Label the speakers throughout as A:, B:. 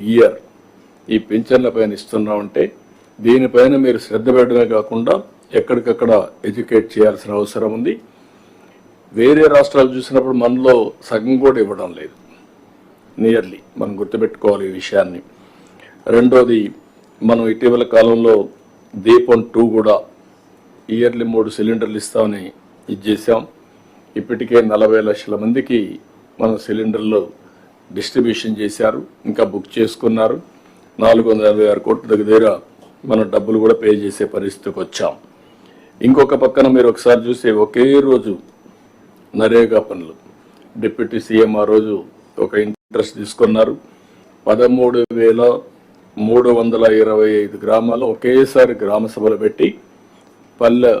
A: Year. ఈ పెన్షన్ల పైన ఇస్తున్నామంటే దీనిపైన మీరు శ్రద్ధ పెట్టడమే కాకుండా ఎక్కడికక్కడ ఎడ్యుకేట్ చేయాల్సిన అవసరం ఉంది. వేరే రాష్ట్రాలు చూసినప్పుడు మనలో సగం కూడా ఇవ్వడం లేదు. నియర్లీ మనం గుర్తుపెట్టుకోవాలి ఈ విషయాన్ని. రెండోది మనం ఇటీవల కాలంలో దీపం టూ కూడా ఇయర్లీ మూడు సిలిండర్లు ఇస్తామని ఇది చేసాం ఇప్పటికే నలభై లక్షల మందికి మన సిలిండర్లు డిస్ట్రిబ్యూషన్ చేశారు ఇంకా బుక్ చేసుకున్నారు. నాలుగు వందల యాభై ఆరు కోట్ల దగ్గర దగ్గర మనం డబ్బులు కూడా పే చేసే పరిస్థితికి వచ్చాం. ఇంకొక పక్కన మీరు ఒకసారి చూస్తే ఒకే రోజు నరేగా పనులు. డిప్యూటీ సీఎం ఆ రోజు ఒక ఇంట్రెస్ట్ తీసుకున్నారు. పదమూడు వేల మూడు వందల ఇరవై ఐదు గ్రామాలు ఒకేసారి గ్రామ సభలు పెట్టి పల్లె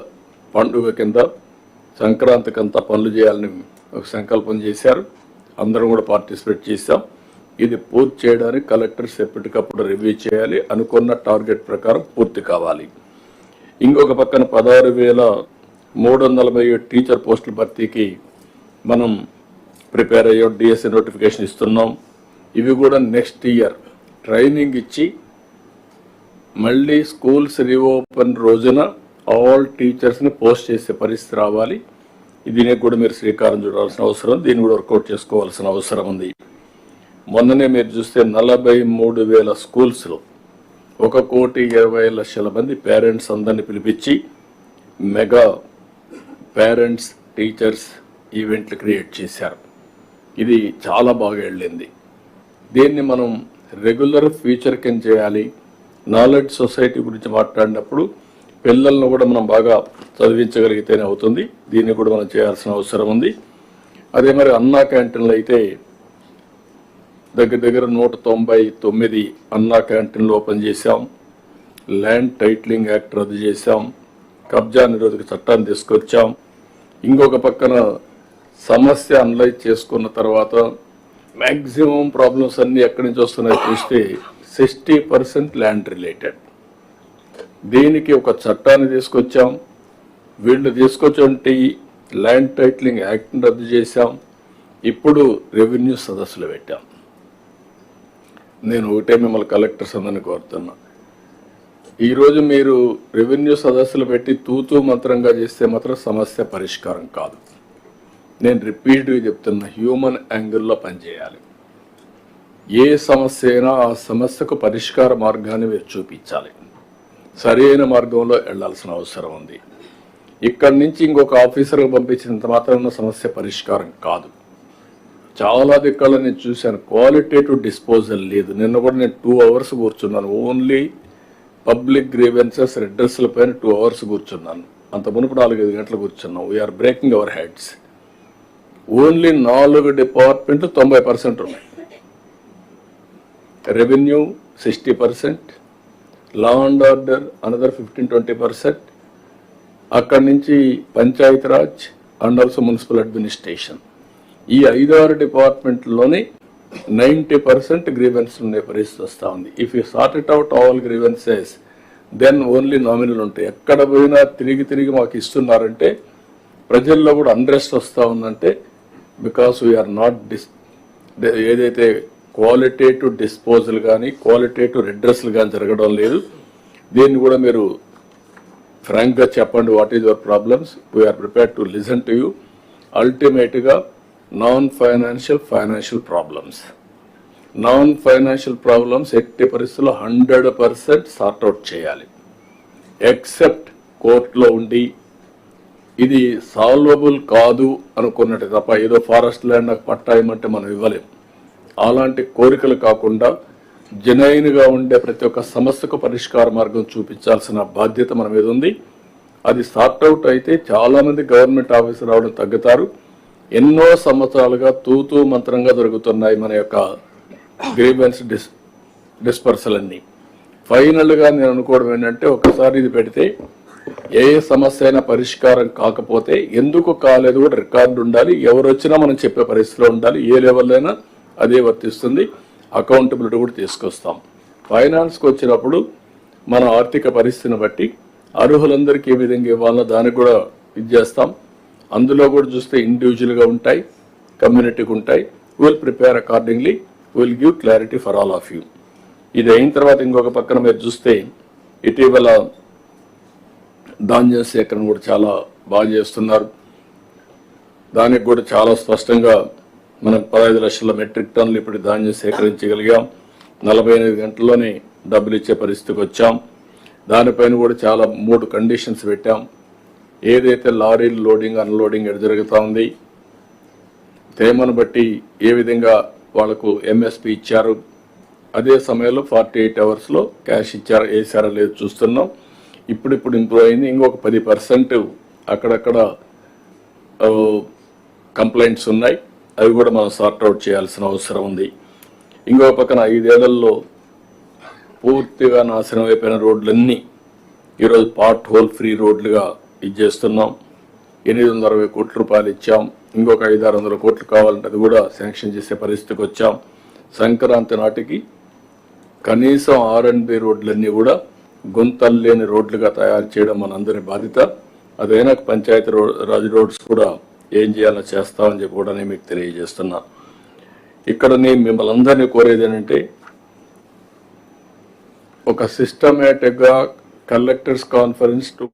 A: పండుగ కింద సంక్రాంతికంతా పనులు చేయాలని ఒక సంకల్పం చేశారు. అందరం కూడా పార్టిసిపేట్ చేశాం. ఇది పూర్తి చేయడానికి కలెక్టర్స్ ఎప్పటికప్పుడు రివ్యూ చేయాలి. అనుకున్న టార్గెట్ ప్రకారం పూర్తి కావాలి. ఇంకొక పక్కన పదహారు వేల మూడు వందల నలభై ఏడు టీచర్ పోస్టుల భర్తీకి మనం ప్రిపేర్ అయ్యో డిఎస్సి నోటిఫికేషన్ ఇస్తున్నాం. ఇవి కూడా నెక్స్ట్ ఇయర్. ట్రైనింగ్ ఇచ్చి మళ్ళీ స్కూల్స్ రీఓపెన్ రోజున ఆల్ టీచర్స్ని పోస్ట్ చేసే పరిస్థితి రావాలి. దీనికి కూడా మీరు శ్రీకారం చూడాల్సిన అవసరం దీన్ని కూడా వర్కౌట్ చేసుకోవాల్సిన అవసరం ఉంది. మొన్ననే మీరు చూస్తే నలభై మూడు వేల స్కూల్స్లో ఒక కోటి ఇరవై లక్షల మంది పేరెంట్స్ అందరిని పిలిపించి మెగా పేరెంట్స్ టీచర్స్ ఈవెంట్లు క్రియేట్ చేశారు. ఇది చాలా బాగా వెళ్ళింది. దీన్ని మనం రెగ్యులర్ ఫ్యూచర్ కింద చేయాలి. నాలెడ్జ్ సొసైటీ గురించి మాట్లాడినప్పుడు పిల్లలను కూడా మనం బాగా చదివించగలిగితేనే అవుతుంది. దీన్ని కూడా మనం చేయాల్సిన అవసరం ఉంది. అదే మరి అన్నా క్యాంటీన్లు అయితే దగ్గర దగ్గర నూట తొంభై తొమ్మిది అన్నా క్యాంటీన్లు ఓపెన్ చేశాం. ల్యాండ్ టైటిలింగ్ యాక్ట్ రద్దు చేశాం. కబ్జా నిరోధక చట్టాన్ని తీసుకొచ్చాం. ఇంకొక పక్కన సమస్య అనలైజ్ చేసుకున్న తర్వాత మ్యాక్సిమం ప్రాబ్లమ్స్ అన్నీ ఎక్కడి నుంచి వస్తున్నాయో చూస్తే సిక్స్టీ పర్సెంట్ ల్యాండ్ రిలేటెడ్. దీనికి ఒక చట్టాన్ని తీసుకొచ్చాం. వీళ్ళు తీసుకొచ్చి ల్యాండ్ టైటిలింగ్ యాక్ట్ని రద్దు చేశాం. ఇప్పుడు రెవెన్యూ సదస్సులు పెట్టాం. నేను ఒకటే మిమ్మల్ని కలెక్టర్స్ అందరిని కోరుతున్నా. ఈరోజు మీరు రెవెన్యూ సదస్సులు పెట్టి తూతూ మంత్రంగా చేస్తే మాత్రం సమస్య పరిష్కారం కాదు. నేను రిపీట్గా చెప్తున్నా హ్యూమన్ యాంగిల్లో పనిచేయాలి. ఏ సమస్య అయినా ఆ సమస్యకు పరిష్కార మార్గాన్ని మీరు చూపించాలి. సరైన మార్గంలో వెళ్ళాల్సిన అవసరం ఉంది. ఇక్కడి నుంచి ఇంకొక ఆఫీసర్కి పంపించినంత మాత్రం సమస్య పరిష్కారం కాదు. చాలా దిక్కల్లో నేను చూశాను. క్వాలిటేటివ్ డిస్పోజల్ లేదు. నిన్న కూడా నేను టూ అవర్స్ కూర్చున్నాను. ఓన్లీ పబ్లిక్ గ్రీవెన్సెస్ రెడ్రెస్ల పైన టూ అవర్స్ కూర్చున్నాను. అంత మునుపు నాలుగైదు గంటలు కూర్చున్నాం. We are breaking our heads only నాలుగు డిపార్ట్మెంట్లు తొంభై పర్సెంట్ ఉన్నాయి. Revenue sixty percent law and order another fifteen twenty percent అక్కడి నుంచి Panchayat Raj and also municipal administration ఈ ఐదారు డిపార్ట్మెంట్లోనే నైంటీ పర్సెంట్ గ్రీవెన్స్ ఉండే పరిస్థితి వస్తూ ఉంది. If you sort it out all grievances then only nominal ఉంటాయి. ఎక్కడ పోయినా తిరిగి తిరిగి మాకు ఇస్తున్నారంటే ప్రజల్లో కూడా అండ్రెస్ట్ వస్తూ ఉందంటే బికాస్ వీఆర్ నాట్ డిస్ ఏదైతే క్వాలిటేటివ్ డిస్పోజల్ కానీ క్వాలిటేటివ్ రిడ్రెస్లు కానీ జరగడం లేదు. దీన్ని కూడా మీరు ఫ్రాంక్గా చెప్పండి what is your problems. We are prepare to listen to you అల్టిమేట్గా non financial financial problems non financial problems ఎట్టి పరిస్థితుల్లో హండ్రెడ్ పర్సెంట్ సార్ట్అవుట్ చేయాలి. ఎక్సెప్ట్ కోర్టులో ఉండి ఇది సాల్వబుల్ కాదు అనుకున్నట్టు తప్ప ఏదో ఫారెస్ట్ ల్యాండ్ నాకు పట్టా ఇవ్వమంటే మనం ఇవ్వలేం. అలాంటి కోరికలు కాకుండా జనైన్గా ఉండే ప్రతి ఒక్క సమస్యకు పరిష్కార మార్గం చూపించాల్సిన బాధ్యత మన మీద ఉంది. అది సార్ట్అవుట్ అయితే చాలా మంది గవర్నమెంట్ ఆఫీసర్ రావడం తగ్గుతారు. ఎన్నో సంవత్సరాలుగా తూతూ మంత్రంగా దొరుకుతున్నాయి మన యొక్క గ్రీవెన్స్ డిస్ డిస్పర్సల్ అన్ని ఫైనల్గా నేను అనుకోవడం ఏంటంటే ఒకసారి ఇది పెడితే ఏ సమస్య అయినా పరిష్కారం కాకపోతే ఎందుకు కాలేదు కూడా రికార్డు ఉండాలి. ఎవరు వచ్చినా మనం చెప్పే పరిస్థితిలో ఉండాలి. ఏ లెవెల్ అయినా అదే వర్తిస్తుంది. అకౌంటబిలిటీ కూడా తీసుకొస్తాం. ఫైనాన్స్కి వచ్చినప్పుడు మన ఆర్థిక పరిస్థితిని బట్టి అర్హులందరికీ ఏ విధంగా ఇవ్వాలనో దానికి కూడా ఇది చేస్తాం. అందులో కూడా చూస్తే ఇండివిజువల్గా ఉంటాయి కమ్యూనిటీకి ఉంటాయి. Will prepare accordingly will give clarity for all of you ఇది అయిన తర్వాత ఇంకొక పక్కన మీరు చూస్తే ఇటీవల ధాన్యం సేకరణ కూడా చాలా బాగా చేస్తున్నారు. దానికి కూడా చాలా స్పష్టంగా మనం పదహైదు లక్షల మెట్రిక్ టన్నులు ఇప్పుడు ధాన్యం సేకరించగలిగాం. నలభై ఎనిమిది గంటల్లోనే డబ్బులు ఇచ్చే పరిస్థితికి వచ్చాం. దానిపైన కూడా చాలా మూడు కండిషన్స్ పెట్టాం. ఏదైతే లారీలు లోడింగ్ అన్లోడింగ్ ఎడ జరుగుతూ ఉంది తేమను బట్టి ఏ విధంగా వాళ్ళకు ఎంఎస్పి ఇచ్చారు అదే సమయంలో ఫార్టీ ఎయిట్ అవర్స్లో క్యాష్ ఇచ్చారు వేసారా లేదు చూస్తున్నాం. ఇప్పుడిప్పుడు ఇంప్రూవ్ అయింది. ఇంకొక పది పర్సెంట్ అక్కడక్కడ కంప్లైంట్స్ ఉన్నాయి. అవి కూడా మనం సార్ట్అవుట్ చేయాల్సిన అవసరం ఉంది. ఇంకో పక్కన ఐదేళ్ళలో పూర్తిగా నాశనం అయిపోయిన రోడ్లన్నీ ఈరోజు పార్ట్ హోల్ ఫ్రీ రోడ్లుగా ఇచ్చేస్తున్నాం. ఎనిమిది వందల అరవై కోట్ల రూపాయలు ఇచ్చాం. ఇంకొక ఐదు ఆరు వందల కోట్లు కావాలంటే అది కూడా శాంక్షన్ చేసే పరిస్థితికి వచ్చాం. సంక్రాంతి నాటికి కనీసం ఆర్ అండ్ బి రోడ్లన్నీ కూడా గుంతలు లేని రోడ్లుగా తయారు చేయడం మనందరి బాధ్యత. అదైనా పంచాయతీ రో రాజ్ రోడ్స్ కూడా ఏం చేయాలో చేస్తామని చెప్పి కూడా నేను మీకు తెలియజేస్తున్నా. ఇక్కడ నేను మిమ్మల్ని అందరినీ కోరేది ఏంటంటే ఒక సిస్టమేటిక్గా కలెక్టర్స్ కాన్ఫరెన్స్ టు